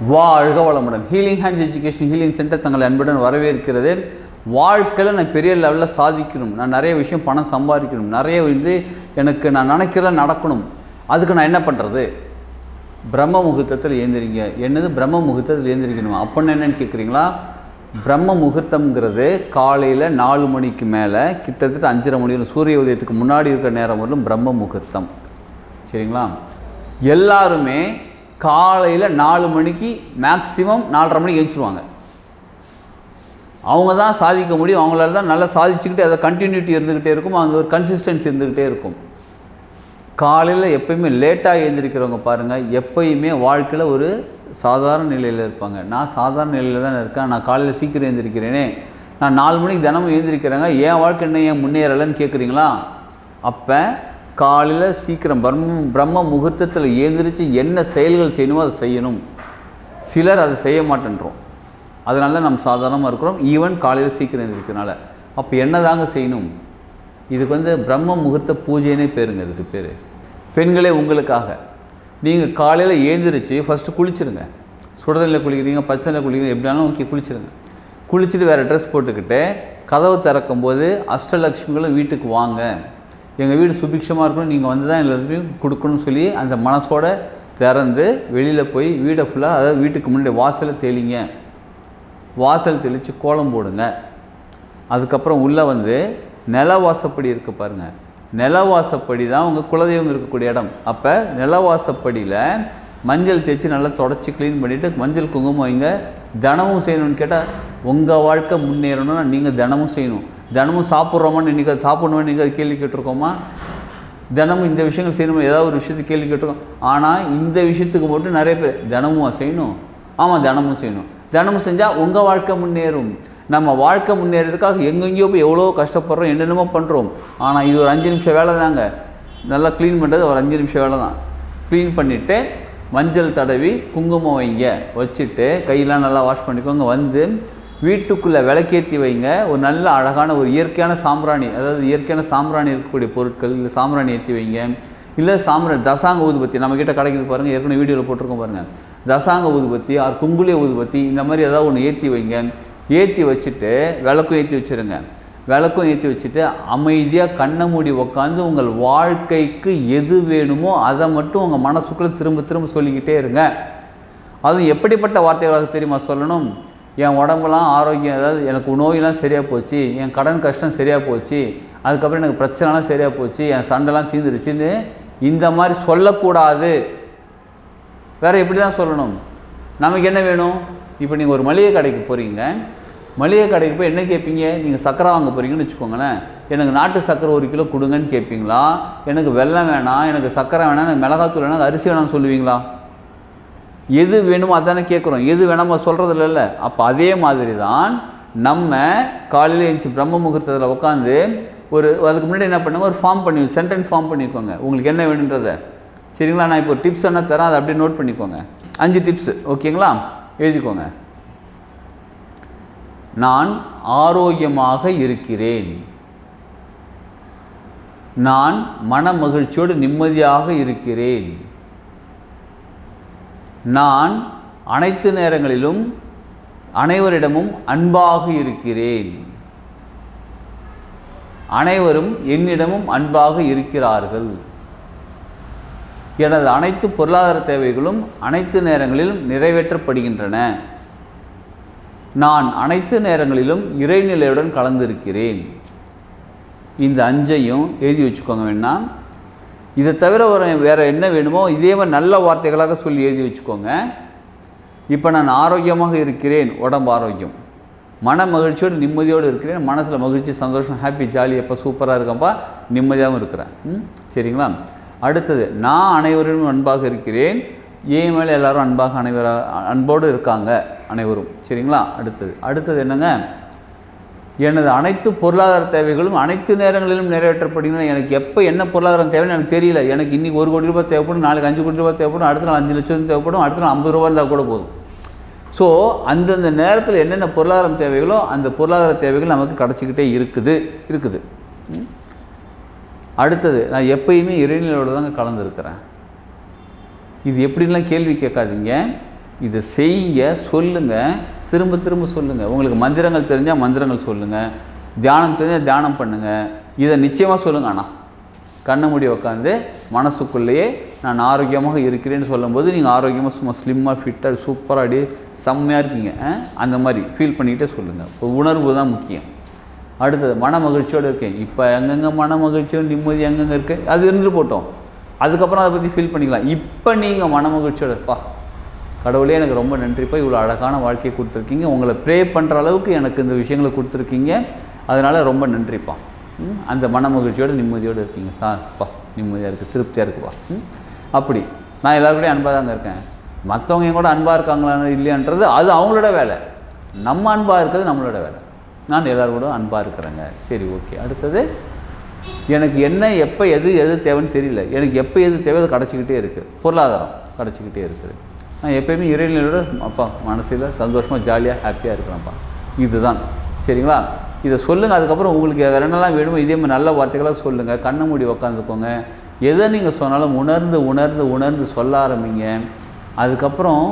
வாழ்க வளமுடன். Healing hands education healing centre தங்களை அன்புடன் வரவேற்கிறது. வாழ்க்கையில் நான் பெரிய லெவலில் சாதிக்கணும். நான் நிறைய விஷயம் பணம் சம்பாதிக்கணும். நிறைய வந்து எனக்கு நான் நினைக்கிறத நடக்கணும். அதுக்கு நான் என்ன பண்ணுறது பிரம்ம முகூர்த்தத்தில் ஏந்திரிங்க என்னது? பிரம்ம முகூர்த்தத்தில் ஏந்திரிக்கணும் அப்படின்னு என்னென்னு கேட்குறீங்களா பிரம்ம முகூர்த்தம்ங்கிறது காலையில் நாலு மணிக்கு மேலே கிட்டத்தட்ட அஞ்சரை மணி சூரிய உதயத்துக்கு முன்னாடி இருக்கிற நேரம் வரலும் பிரம்ம முகூர்த்தம். சரிங்களா? எல்லாருமே காலையில் நாலு மணிக்கு மேக்ஸிமம் நாலரை மணிக்கு எழுச்சிருவாங்க அவங்க தான் சாதிக்க முடியும். அவங்களால தான் நல்லா சாதிச்சுக்கிட்டு அதை கண்டினியூட்டி இருந்துக்கிட்டே இருக்கும். அந்த ஒரு கன்சிஸ்டன்சி இருந்துக்கிட்டே இருக்கும். காலையில் எப்பயுமே லேட்டாக எழுந்திருக்கிறவங்க பாருங்கள் எப்பயுமே வாழ்க்கையில் ஒரு சாதாரண நிலையில் இருப்பாங்க. நான் சாதாரண நிலையில் தான் இருக்கேன். நான் காலையில் சீக்கிரம் எழுந்திருக்கிறேனே. நான் நாலு மணிக்கு தினமும் எழுந்திருக்கிறேங்க. ஏன் வாழ்க்கை என்ன ஏன் முன்னேறலைன்னு கேட்குறீங்களா அப்போ காலையில் சீக்கிரம் பிரம்ம பிரம்ம முகூர்த்தத்தில் ஏந்திரிச்சு என்ன செயல்கள் செய்யணுமோ அதை செய்யணும். சிலர் அதை செய்ய மாட்டேன்றோம். அதனால நம்ம சாதாரணமாக இருக்கிறோம். ஈவன் காலையில் சீக்கிரம் எழுந்திருக்கிறனால அப்போ என்ன தாங்க செய்யணும்? இதுக்கு வந்து பிரம்ம முகூர்த்த பூஜைனே பேருங்க இதுக்கு பேர். பெண்களே உங்களுக்காக. நீங்கள் காலையில் ஏந்திரிச்சு ஃபஸ்ட்டு குளிச்சிருங்க. சுடுதண்ணில் குளிக்கிறீங்க பச்சையில் குளிக்கிறீங்க எப்படினாலும் ஓகே குளிச்சிருங்க. குளிச்சுட்டு வேறு ட்ரெஸ் போட்டுக்கிட்டு கதவு திறக்கும்போது அஷ்டலக்ஷ்மிகளும் வீட்டுக்கு வாங்க. எங்கள் வீடு சுபிக்ஷமாக இருக்கணும் நீங்கள் வந்து தான் எல்லாத்தையும் கொடுக்கணும்னு சொல்லி அந்த மனசோட திறந்து வெளியில் போய் வீடை ஃபுல்லாக அதாவது வீட்டுக்கு முன்னாடி வாசலை தெளிங்க. வாசல் தெளித்து கோலம் போடுங்க. அதுக்கப்புறம் உள்ளே வந்து நில வாசப்படி இருக்குது பாருங்கள் நில வாசப்படி தான் உங்கள் குலதெய்வம் இருக்கக்கூடிய இடம். அப்போ நிலவாசப்படியில் மஞ்சள் தேய்ச்சி நல்லா தொடச்சி க்ளீன் பண்ணிவிட்டு மஞ்சள் குங்குமம் வைங்க. தினமும் செய்யணும்னு கேட்டால் உங்கள் வாழ்க்கை முன்னேறணும்னா நீங்கள் தினமும் செய்யணும். தினமும் சாப்பிட்றோமான்னு இன்றைக்கி சாப்பிடணும்னு நீங்கள் அது கேள்வி கேட்டிருக்கோமா? தினமும் இந்த விஷயங்கள் செய்யணுமா? ஏதாவது ஒரு விஷயத்தை கேள்வி கேட்டிருக்கோம். ஆனால் இந்த விஷயத்துக்கு மட்டும் நிறைய பேர் தினமும் செய்யணும். ஆமாம் தினமும் செய்யணும். தினமும் செஞ்சால் உங்கள் வாழ்க்கை முன்னேறும். நம்ம வாழ்க்கை முன்னேறதுக்காக எங்கெங்கேயோ போய் எவ்வளோ கஷ்டப்படுறோம் என்னென்னமோ பண்ணுறோம் ஆனால் இது ஒரு அஞ்சு நிமிஷம் வேலை தாங்க. நல்லா க்ளீன் பண்ணுறது ஒரு அஞ்சு நிமிஷம் வேலை தான். க்ளீன் பண்ணிவிட்டு மஞ்சள் தடவி குங்குமம் வைங்க. வச்சுட்டு கையெல்லாம் நல்லா வாஷ் பண்ணிக்கோங்க. வந்து வீட்டுக்குள்ளே விளக்கேற்றி வைங்க. ஒரு நல்ல அழகான ஒரு இயற்கையான சாம்பிராணி அதாவது இயற்கையான சாம்பிராணி இருக்கக்கூடிய பொருட்கள் இல்லை சாம்பிராணி ஏற்றி வைங்க. இல்லை சாம்பிராணி தசாங்க ஊதுபத்தி நம்மக்கிட்ட கிடைக்கிது பாருங்கள் ஏற்கனவே வீடியோவில் போட்டிருக்கோம் பாருங்கள் தசாங்க ஊதுபத்தி ஆர் குங்குளிய ஊதுபத்தி இந்த மாதிரி ஏதாவது ஒன்று ஏற்றி வைங்க. ஏற்றி வச்சுட்டு விளக்கும் ஏற்றி வச்சுருங்க. விளக்கும் ஏற்றி வச்சுட்டு அமைதியாக கண்ணை மூடி உக்காந்து உங்கள் வாழ்க்கைக்கு எது வேணுமோ அதை மட்டும் உங்கள் மனசுக்குள்ளே திரும்ப திரும்ப சொல்லிக்கிட்டே இருங்க. அதுவும் எப்படிப்பட்ட வார்த்தைகளாக தெரியுமா சொல்லணும்? என் உடம்புலாம் ஆரோக்கியம் அதாவது எனக்கு நோயெல்லாம் சரியாக போச்சு என் கடன் கஷ்டம் சரியாக போச்சு அதுக்கப்புறம் எனக்கு பிரச்சனைலாம் சரியாக போச்சு என் சண்டைலாம் தீர்ந்துருச்சுன்னு இந்த மாதிரி சொல்லக்கூடாது. வேறு எப்படி தான் சொல்லணும்? நமக்கு என்ன வேணும்? இப்போ நீங்கள் ஒரு மளிகை கடைக்கு போகிறீங்க மளிகை கடைக்கு போய் என்ன கேட்பீங்க நீங்கள் சக்கரை வாங்க போகிறீங்கன்னு வச்சுக்கோங்களேன். எனக்கு நாட்டு சக்கரை ஒரு கிலோ கொடுங்கன்னு கேட்பீங்களா எனக்கு வெள்ளம் வேணாம் எனக்கு சக்கரை வேணாம் எனக்கு மிளகாத்தூள் வேணாம் அரிசி வேணாம்னு சொல்லுவீங்களா? எது வேணுமோ அதானே கேட்குறோம் எது வேணாமோ சொல்கிறது இல்லைல்ல அப்போ அதே மாதிரி தான் நம்ம காலையில் எழுந்துச்சு பிரம்ம முகூர்த்தத்தில் உட்காந்து ஒரு அதுக்கு முன்னாடி என்ன பண்ணுங்க? ஒரு ஃபார்ம் பண்ணி சென்டென்ஸ் ஃபார்ம் பண்ணிக்கோங்க. உங்களுக்கு என்ன வேணுன்றதை. சரிங்களா? நான் இப்போ டிப்ஸ் என்ன தரேன் அதை அப்படியே நோட் பண்ணிக்கோங்க. அஞ்சு டிப்ஸ் ஓகேங்களா? எழுதிக்கோங்க. நான் ஆரோக்கியமாக இருக்கிறேன். நான் மன மகிழ்ச்சியோடு நிம்மதியாக இருக்கிறேன். நான் அனைத்து நேரங்களிலும் அனைவரிடமும் அன்பாக இருக்கிறேன். அனைவரும் என்னிடமும் அன்பாக இருக்கிறார்கள். எனது அனைத்து பொருளாதார தேவைகளும் அனைத்து நேரங்களிலும் நிறைவேற்றப்படுகின்றன. நான் அனைத்து நேரங்களிலும் இறைநிலையுடன் கலந்திருக்கிறேன். இந்த அஞ்சையும் எழுதி வச்சுக்கோங்க வேணால் இதை தவிர ஒரு வேறு என்ன வேணுமோ இதே மாதிரி நல்ல வார்த்தைகளாக சொல்லி எழுதி வச்சுக்கோங்க. இப்போ நான் ஆரோக்கியமாக இருக்கிறேன் உடம்பு ஆரோக்கியம். மன மகிழ்ச்சியோடு நிம்மதியோடு இருக்கிறேன் மனசில் மகிழ்ச்சி சந்தோஷம் ஹாப்பி ஜாலி எப்போ சூப்பராக இருக்கப்பா நிம்மதியாகவும் இருக்கிறேன். ம் சரிங்களா? அடுத்தது நான் அனைவரும் அன்பாக இருக்கிறேன். ஏன் மேலே எல்லாரும் அன்பாக அனைவராக அன்போடு இருக்காங்க அனைவரும். சரிங்களா? அடுத்தது அடுத்தது என்னங்க? எனது அனைத்து பொருளாதார தேவைகளும் அனைத்து நேரங்களிலும் நிறைவேற்றப்படுகின்றன. எனக்கு எப்போ என்ன பொருளாதாரம் தேவைன்னு எனக்கு தெரியல. எனக்கு இன்றைக்கி ஒரு கோடி ரூபாய் தேவைப்படும் நாளைக்கு அஞ்சு கோடி ரூபாய் தேவைப்படும் அடுத்த நாள் அஞ்சு லட்சம் தேவைப்படும் அடுத்த நாள் ஐம்பது ரூபா இருந்தால் கூட போதும். ஸோ அந்தந்த நேரத்தில் என்னென்ன பொருளாதாரம் தேவைகளோ அந்த பொருளாதார தேவைகள் நமக்கு கிடச்சிக்கிட்டே இருக்குது இருக்குது. அடுத்தது நான் எப்பயுமே இறைநிலையோடு தாங்க கலந்துருக்கிறேன். இது எப்படின்லாம் கேள்வி கேட்காதீங்க. இதை செய்யுங்க சொல்லுங்கள் திரும்ப திரும்ப சொல்லுங்கள் உங்களுக்கு மந்திரங்கள் தெரிஞ்சால் மந்திரங்கள் சொல்லுங்கள் தியானம் தெரிஞ்சால் தியானம் பண்ணுங்கள் இதை நிச்சயமாக சொல்லுங்கள் ஆனால் கண்ணை மூடி உட்காந்து மனசுக்குள்ளேயே நான் ஆரோக்கியமாக இருக்கிறேன்னு சொல்லும்போது நீங்கள் ஆரோக்கியமாக சும்மா ஸ்லிம்மாக ஃபிட்டாக சூப்பராக அப்படியே செம்மையாக இருக்கீங்க. அந்த மாதிரி ஃபீல் பண்ணிக்கிட்டே சொல்லுங்கள் இப்போ உணர்வு தான் முக்கியம். அடுத்தது மன மகிழ்ச்சியோடு இருக்கேன். இப்போ எங்கெங்கே மன மகிழ்ச்சியோடு நிம்மதி எங்கெங்கே இருக்குது அது இருந்துட்டு போட்டோம். அதுக்கப்புறம் அதை பற்றி ஃபீல் பண்ணிக்கலாம். இப்போ நீங்கள் மன மகிழ்ச்சியோட இருப்பா. கடவுளே எனக்கு ரொம்ப நன்றிப்பா இவ்வளோ அழகான வாழ்க்கையை கொடுத்துருக்கீங்க. உங்களை ப்ரே பண்ணுற அளவுக்கு எனக்கு இந்த விஷயங்களை கொடுத்துருக்கீங்க. அதனால் ரொம்ப நன்றிப்பா. ம், அந்த மன மகிழ்ச்சியோடு நிம்மதியோடு இருக்கீங்க. சார் பா நிம்மதியாக இருக்குது திருப்தியாக இருக்குப்பா. ம், அப்படி. நான் எல்லாருக்கூடயும் அன்பாக தாங்க இருக்கேன். மற்றவங்க என் கூட அன்பாக இருக்காங்களா இல்லையான்றது அது அவங்களோட வேலை. நம்ம அன்பாக இருக்கிறது நம்மளோட வேலை. நான் எல்லோரும் கூட அன்பாக இருக்கிறேங்க. சரி ஓகே. அடுத்தது எனக்கு என்ன எப்போ எது எது தேவைன்னு தெரியல. எனக்கு எப்போ எது தேவை அது கிடச்சிக்கிட்டே இருக்குது பொருளாதாரம் கிடச்சிக்கிட்டே இருக்குது. நான் எப்பயுமே இறைநிலையோட அப்பா மனசில் சந்தோஷமாக ஜாலியாக ஹாப்பியாக இருக்கிறேன்ப்பா. இதுதான். சரிங்களா? இதை சொல்லுங்கள் அதுக்கப்புறம் உங்களுக்கு வேறு என்னெல்லாம் வேணுமோ இதே மாதிரி நல்ல வார்த்தைகளாக சொல்லுங்கள் கண்ணை மூடி உக்காந்துக்கோங்க. எதை நீங்கள் சொன்னாலும் உணர்ந்து உணர்ந்து உணர்ந்து சொல்ல ஆரம்பிங்க. அதுக்கப்புறம்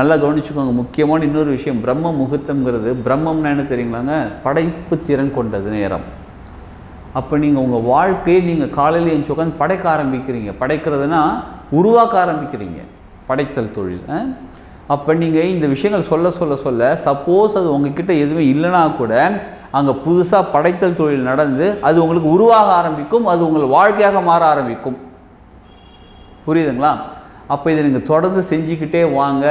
நல்லா கவனிச்சுக்கோங்க. முக்கியமான இன்னொரு விஷயம் பிரம்ம முகூர்த்தம்ங்கிறது பிரம்மம்னா என்ன தெரியுங்களாங்க? படைப்பு திறன் கொண்டது நேரம். அப்போ நீங்கள் உங்கள் வாழ்க்கையை நீங்கள் காலையில் எழுந்து உட்காந்து படைக்க ஆரம்பிக்கிறீங்க. படைக்கிறதுனா உருவாக்க ஆரம்பிக்கிறீங்க. படைத்தல் தொழில். அப்போ நீங்கள் இந்த விஷயங்கள் சொல்ல சொல்ல சொல்ல சப்போஸ் அது உங்ககிட்ட எதுவுமே இல்லைனா கூட அங்கே புதுசாக படைத்தல் தொழில் நடந்து அது உங்களுக்கு உருவாக ஆரம்பிக்கும் அது உங்கள் வாழ்க்கையாக மாற ஆரம்பிக்கும். புரியுதுங்களா? அப்போ இதை நீங்கள் தொடர்ந்து செஞ்சுக்கிட்டே வாங்க.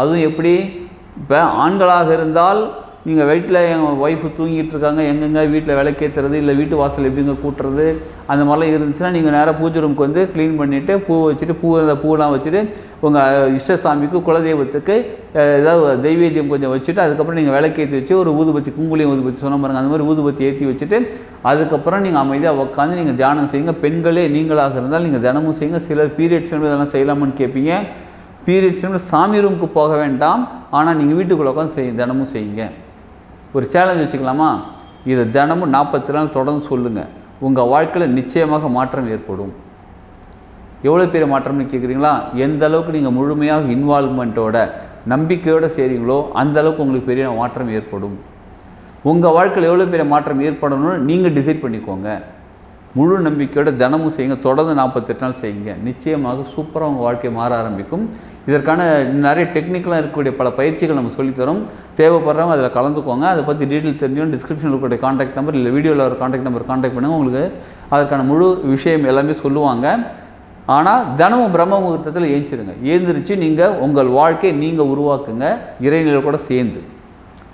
அதுவும் எப்படி? இப்போ ஆண்களாக இருந்தால் நீங்கள் வீட்டில் எங்கள் ஒய்ஃபு தூங்கிட்டு இருக்காங்க எங்கெங்க வீட்டில் விளக்கேற்றுறது இல்லை வீட்டு வாசல் எப்படிங்க கூட்டுறது அந்த மாதிரிலாம் இருந்துச்சுன்னா நீங்கள் நேராக பூஜை ரூமுக்கு வந்து க்ளீன் பண்ணிவிட்டு பூ வச்சுட்டு பூ அந்த பூலாம் வச்சுட்டு உங்கள் இஷ்ட சாமிக்கு குலதெய்வத்துக்கு ஏதாவது தெய்வேத்தியம் கொஞ்சம் வச்சுட்டு அதுக்கப்புறம் நீங்கள் விளக்கேற்றி வச்சு ஒரு ஊதுபத்தி கும்பலையும் ஊதுபத்தி சொன்ன பாருங்க அந்த மாதிரி ஊதுபத்தி ஏற்றி வச்சுட்டு அதுக்கப்புறம் நீங்கள் அமைதியாக உட்காந்து நீங்கள் தியானம் செய்யுங்க. பெண்களே நீங்களாக இருந்தால் நீங்கள் தினமும் செய்யுங்க. சிலர் பீரியட்ஸ் இதெல்லாம் செய்யலாமான்னு கேட்பீங்க பீரியட்ஸ் சாமி ரூமுக்கு போக வேண்டாம். ஆனால் நீங்கள் வீட்டுக்குள்ளே உட்காந்து செய் தினமும் செய்யுங்க. ஒரு சேலஞ்ச் வச்சுக்கலாமா? இதை தினமும் நாற்பத்தி நாள் தொடர்ந்து சொல்லுங்கள் உங்கள் வாழ்க்கையில் நிச்சயமாக மாற்றம் ஏற்படும். எவ்வளோ பெரிய மாற்றம்னு கேட்குறீங்களா எந்த அளவுக்கு நீங்கள் முழுமையாக இன்வால்மெண்ட்டோட நம்பிக்கையோடு செய்கிறீங்களோ அந்த அளவுக்கு உங்களுக்கு பெரிய மாற்றம் ஏற்படும். உங்கள் வாழ்க்கையில் எவ்வளோ பெரிய மாற்றம் ஏற்படணும்னு நீங்கள் டிசைட் பண்ணிக்கோங்க. முழு நம்பிக்கையோட தினமும் செய்யுங்க. தொடர்ந்து நாற்பத்தெட்டு நாள் செய்யுங்க. நிச்சயமாக சூப்பராக உங்கள் வாழ்க்கை மாற ஆரம்பிக்கும். இதற்கான நிறைய டெக்னிக்கலாக இருக்கக்கூடிய பல பயிற்சிகள் நம்ம சொல்லித்தரோம். தேவைப்படுறவங்க அதில் கலந்துக்கோங்க. அதை பற்றி டீட்டெயில் தெரிஞ்சும் டிஸ்கிரிப்ஷனில் இருக்கக்கூடிய காண்டாக்ட் நம்பர் இல்லை வீடியோவில் ஒரு காண்டாக்ட் நம்பர் காண்டாக்ட் பண்ணுங்கள் உங்களுக்கு அதற்கான முழு விஷயம் எல்லாமே சொல்லுவாங்க. ஆனால் தினமும் பிரம்ம முகூர்த்தத்தில் ஏஞ்சிருங்க. ஏந்திரிச்சு நீங்கள் உங்கள் வாழ்க்கையை நீங்கள் உருவாக்குங்க. இறைநிலை கூட சேர்ந்து.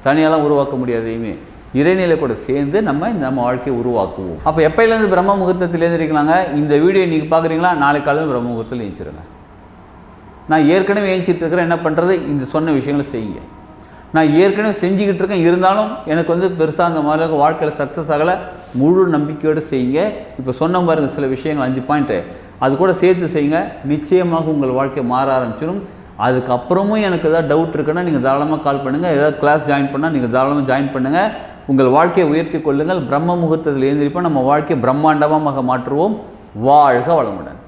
தனியாலாம் உருவாக்க முடியாதையுமே இறைநிலை கூட சேர்ந்து நம்ம இந்த நம்ம வாழ்க்கையை உருவாக்குவோம். அப்போ எப்போலேருந்து பிரம்ம முகூர்த்தத்தில் எழுந்திரிக்கலாங்க இந்த வீடியோ நீங்கள் பார்க்குறீங்களா நாளைக்கு காலையில் பிரம்ம முகூர்த்தத்தில் ஏஞ்சிருங்க. நான் ஏற்கனவே ஏஞ்சிட்டு இருக்கிறேன் என்ன பண்ணுறது இந்த சொன்ன விஷயங்களை செய்யுங்க. நான் ஏற்கனவே செஞ்சுக்கிட்டு இருக்கேன் இருந்தாலும் எனக்கு வந்து பெருசாக அந்த மாதிரி வாழ்க்கையில் சக்ஸஸ் ஆகலை. முழு நம்பிக்கையோடு செய்யுங்க. இப்போ சொன்ன பாருங்கள் சில விஷயங்கள் அஞ்சு பாயிண்ட்டு அது கூட சேர்த்து செய்யுங்க. நிச்சயமாக உங்கள் வாழ்க்கை மாற ஆரம்பிச்சிடும் அதுக்கப்புறமும் எனக்கு ஏதாவது டவுட் இருக்குன்னா நீங்கள் தாராளமாக கால் பண்ணுங்கள் ஏதாவது கிளாஸ் ஜாயின் பண்ணால் நீங்கள் தாராளமாக ஜாயின் பண்ணுங்கள் உங்கள் வாழ்க்கையை உயர்த்தி கொள்ளுங்கள். பிரம்ம முகூர்த்தத்தில் எழுந்திருப்போம். நம்ம வாழ்க்கையை பிரம்மாண்டமாக மாற்றுவோம். வாழ்க வளமுடன்.